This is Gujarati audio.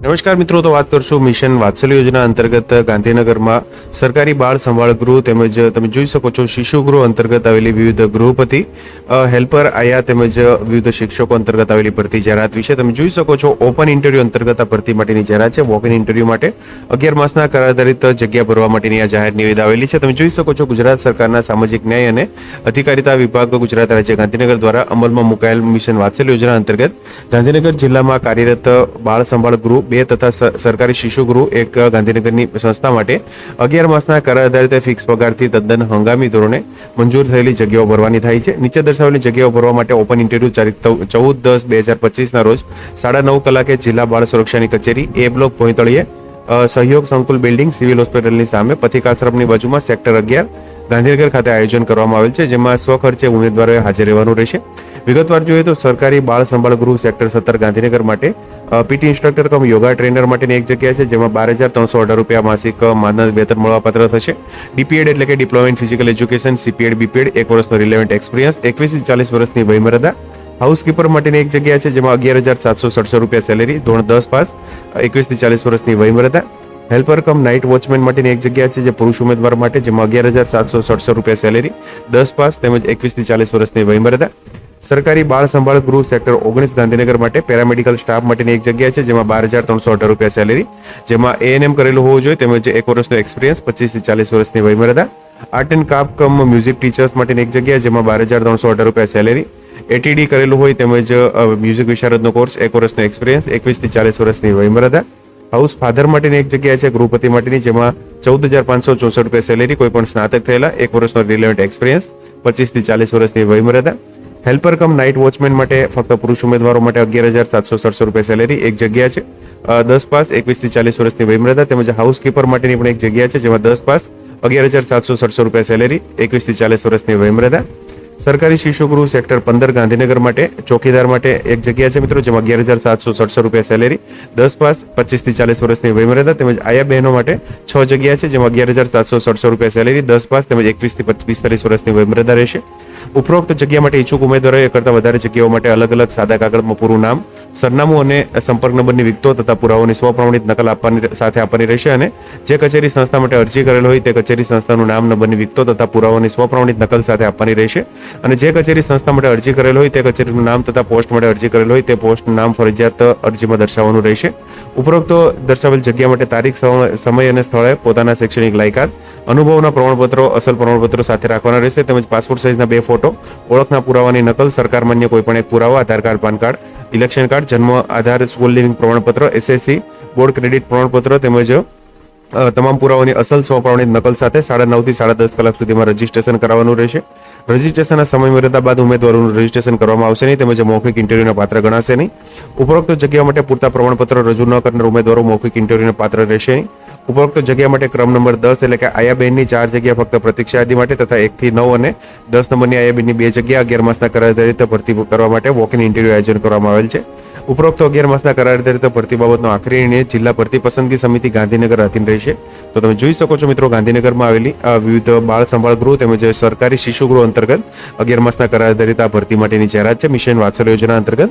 નમસ્કાર મિત્રો, તો વાત કરશું મિશન વાત્સલ્ય યોજના અંતર્ગત ગાંધીનગરમાં સરકારી બાળ સંભાળ ગૃહ તેમજ તમે જોઈ શકો છો શિશુ ગૃહ અંતર્ગત આવેલી વિવિધ ગૃહપતિ હેલ્પર આયા તેમજ વિવિધ શિક્ષકો અંતર્ગત આવેલી ભરતી જાહેરાત વિશે તમે જોઈ શકો છો. ઓપન ઇન્ટરવ્યુ અંતર્ગત આ ભરતી માટેની જાહેરાત છે. વોક ઇન ઇન્ટરવ્યુ માટે અગિયાર માસના કરાર આધારિત જગ્યા ભરવા માટેની આ જાહેર નિવેદ આવેલી છે. તમે જોઈ શકો છો ગુજરાત સરકારના સામાજિક ન્યાય અને અધિકારિતા વિભાગ ગુજરાત રાજ્ય ગાંધીનગર દ્વારા અમલમાં મુકાયેલ મિશન વાત્સલ્ય યોજના અંતર્ગત ગાંધીનગર જિલ્લામાં કાર્યરત બાળ સંભાળ ગૃહ બે તથા સરકારી શિશુ ગૃહ એક ગાંધીનગરની સંસ્થા માટે અગિયાર માસના કરાર આધારિત ફિક્સ પગારથી તદ્દન હંગામી ધોરણે મંજૂર થયેલી જગ્યાઓ ભરવાની થાય છે. નીચે દર્શાવેલી જગ્યાઓ ભરવા માટે ઓપન ઇન્ટરવ્યુ તારીખ ચૌદ દસ બે હજાર પચીસના રોજ સાડા નવ કલાકે જિલ્લા બાળ સુરક્ષાની કચેરી, એ બ્લોક ભોંયતળીએ સહયોગ સંકુલ બિલ્ડિંગ, સિવિલ હોસ્પિટલની સામે, પથિકાશ્રમની બાજુમાં સેક્ટર અગિયાર ગાંધીનગર ખાતે આયોજન કરવામાં આવેલ છે, જેમાં સ્વખર્ચે ઉમેદવારોએ હાજર રહેવાનું રહેશે. વિગતવાર જોઈએ તો સરકારી બાળ સંભાળ ગૃહ સેક્ટર સત્તર ગાંધીનગર માટે PT instructor cum yoga trainer માટેની એક જગ્યા છે, જેમાં બાર હજાર ત્રણસો અઢાર રૂપિયા માસિક માનદ વેતન મળવાપાત્ર થશે. ડીપીએડ એટલે કે diploma in physical education, CPEd, BPEd, એક વર્ષનો રિલેવન્ટ એક્સપિરિયન્સ એકવીસથી ચાલીસ વર્ષની વયમર્યાદા. હાઉસકીપર માટેની એક જગ્યા છે, જેમાં અગિયાર હજાર સાતસો સડસો રૂપિયા સેલેરી, ધોરણ દસ પાસ એકવીસથી ચાલીસ વર્ષની વયમર્યાદા. હેલ્પર કમ નાઇટ વોચમેન માટેની એક જગ્યા છે જે પુરુષ ઉમેદવાર માટે, જેમાં અગિયાર હજાર સાતસો સડસો રૂપિયા સેલેરી દસ પાસ તેમજ એકવીસથી ચાલીસ વર્ષની વયમર્યાદા સરકારી બાળ સંભાળ ગૃહ સેક્ટર ઓગણીસ ગાંધીનગર માટે પેરામેડિકલ સ્ટાફ માટેની એક જગ્યા છે, જેમાં બાર હજાર ત્રણસો અઢાર રૂપિયા સેલેરી જેમાં એએનએમ કરેલું હોવું જોઈએ, તેમજ એક વર્ષનો એક્સપિરિયન્સ પચીસથી ચાલીસ વર્ષની વયમર્યાદા આર્ટ એન્ડ કાપ કમ મ્યુઝિક ટીચર્સ માટેની એક જગ્યા જેમાં બાર હજાર ત્રણસો અઢાર રૂપિયા સેલેરી એટીડી કરેલું હોય તેમજ મ્યુઝિક વિશારદનો કોર્સ એક વર્ષનો એક્સપિરિયન્સ એકવીસથી ચાલીસ વર્ષની વયમર્યાદા હાઉસ ફાધર માટેની એક જગ્યા છે, ગૃહપતિ માટેની, જેમાં ચૌદ હજાર પાંચસો ચોસઠ રૂપિયા સેલેરી કોઈ પણ સ્નાતક થયેલા, એક વર્ષનો રિલેવન્ટ એક્સપિરિયન્સ પચીસથી ચાલીસ વર્ષની વયમર્યાદા. હેલ્પર કમ નાઇટ વોચમેન માટે ફક્ત પુરુષ ઉમેદવારો માટે અગિયાર હજાર સાતસો સડસો રૂપિયા સેલેરી એક જગ્યા છે. દસ પાસ, એકવીસથી ચાલીસ વર્ષની વયમર્યાદા, તેમજ હાઉસકીપર માટેની પણ એક જગ્યા છે, જેમાં દસ પાસ, અગિયાર હજાર સાતસો સડસો રૂપિયા સેલેરી એકવીસથી ચાલીસ વર્ષની વયમર્યાદા. સરકારી શિશુગૃહ સેક્ટર પંદર ગાંધીનગર માટે, ચોકીદાર માટે એક જગ્યા છે મિત્રો, જેમાં અગિયાર હજાર સાતસો સડસઠ રૂપિયા સેલેરી, દસ પાસ પચીસથી ચાલીસ વર્ષની વયમર્યાદા તેમજ આયા બહેનો માટે છ જગ્યા છે, જેમાં અગિયાર હજાર સાતસો સડસઠ રૂપિયા સેલેરી, દસ પાસ તેમજ એકવીસથી પિસ્તાલીસ વર્ષની વયમર્યાદા રહેશે. ઉપરોક્ત જગ્યા માટે ઈચ્છુક ઉમેદવારોએ કરતાં વધારે જગ્યાઓ માટે અલગ અલગ સાદા કાગળમાં પૂરું નામ, સરનામું અને સંપર્ક નંબરની વિગતો તથા પુરાવાની સ્વપ્રમાણિત નકલ આપવાની સાથે આપવાની રહેશે અને જે કચેરી સંસ્થા માટે અરજી કરેલ હોય તે કચેરી સંસ્થાનું નામ, નંબરની વિગતો તથા પુરાવાની સ્વપ્રમાણિત નકલ સાથે આપવાની રહેશે. અને જે કચેરી સંસ્થા માટે અરજી કરેલ હોય તે કચેરીનું નામ તથા પોસ્ટ માટે અરજી કરેલ હોય તે પોસ્ટનું નામ ફરજિયાત અરજીમાં દર્શાવવાનું રહેશે. ઉપરોક્ત દર્શાવેલ જગ્યા માટે તારીખ સમય અને સ્થળે પોતાના શૈક્ષણિક લાયકાત, અનુભવના પ્રમાણપત્રો, અસલ પ્રમાણપત્રો સાથે રાખવાના રહેશે. તેમજ પાસપોર્ટ સાઇઝના બે ફોટો ઓળખના પુરાવાની નકલ, સરકાર માન્ય કોઈ પણ એક પુરાવો, Aadhaar card, PAN card, election card, જન્મ આધાર, સ્કૂલ લિવિંગ પ્રમાણપત્ર, એસએસસી, બોર્ડ ક્રેડિટ પ્રમાણપત્ર તેમજ તમામ પુરાવાની અસલ સોંપણી નકલ સાથે સાડા નવથી સાડા દસ કલાક સુધીમાં રજીસ્ટ્રેશન કરાવવાનું રહેશે. રજીસ્ટ્રેશનના સમય મર્યાદા બાદ ઉમેદવારોનું રજીસ્ટ્રેશન કરવામાં આવશે નહીં, તેમજ મૌખિક ઇન્ટરવ્યુના પાત્ર ગણાશે નહીં. ઉપરોક્ત જગ્યા માટે પૂરતા પ્રમાણપત્ર રજૂ ન કરનાર ઉમેદવારો મૌખિક ઇન્ટરવ્યુના પાત્ર રહેશે નહીં. ઉપરોક્ત જગ્યા માટે ક્રમ નંબર દસ એટલે કે આયાબેનની ચાર જગ્યા ફક્ત પ્રતીક્ષા યાદી માટે તથા એકથી નવ અને દસ નંબરની આયાબેનની બે જગ્યા અગિયાર માસના કરાર ભરતી કરવા માટે વોક ઇન ઇન્ટરવ્યુ આયોજન કરવામાં આવેલ છે. ઉપરોક્ત અગિયાર માસના કરાર આધારિત ભરતી બાબતનો આખરી નિર્ણય જિલ્લા ભરતી પસંદગી સમિતિ ગાંધીનગર આધીન રહેશે. તો તમે જોઈ શકો છો મિત્રો, ગાંધીનગરમાં આવેલી વિવિધ બાળ સંભાળ ગૃહ તેમજ સરકારી શિશુ ગૃહ અંતર્ગત અગિયાર માસના કરાર આધારિત આ ભરતી માટેની જાહેરાત છે. મિશન વાત્સલ્ય યોજના અંતર્ગત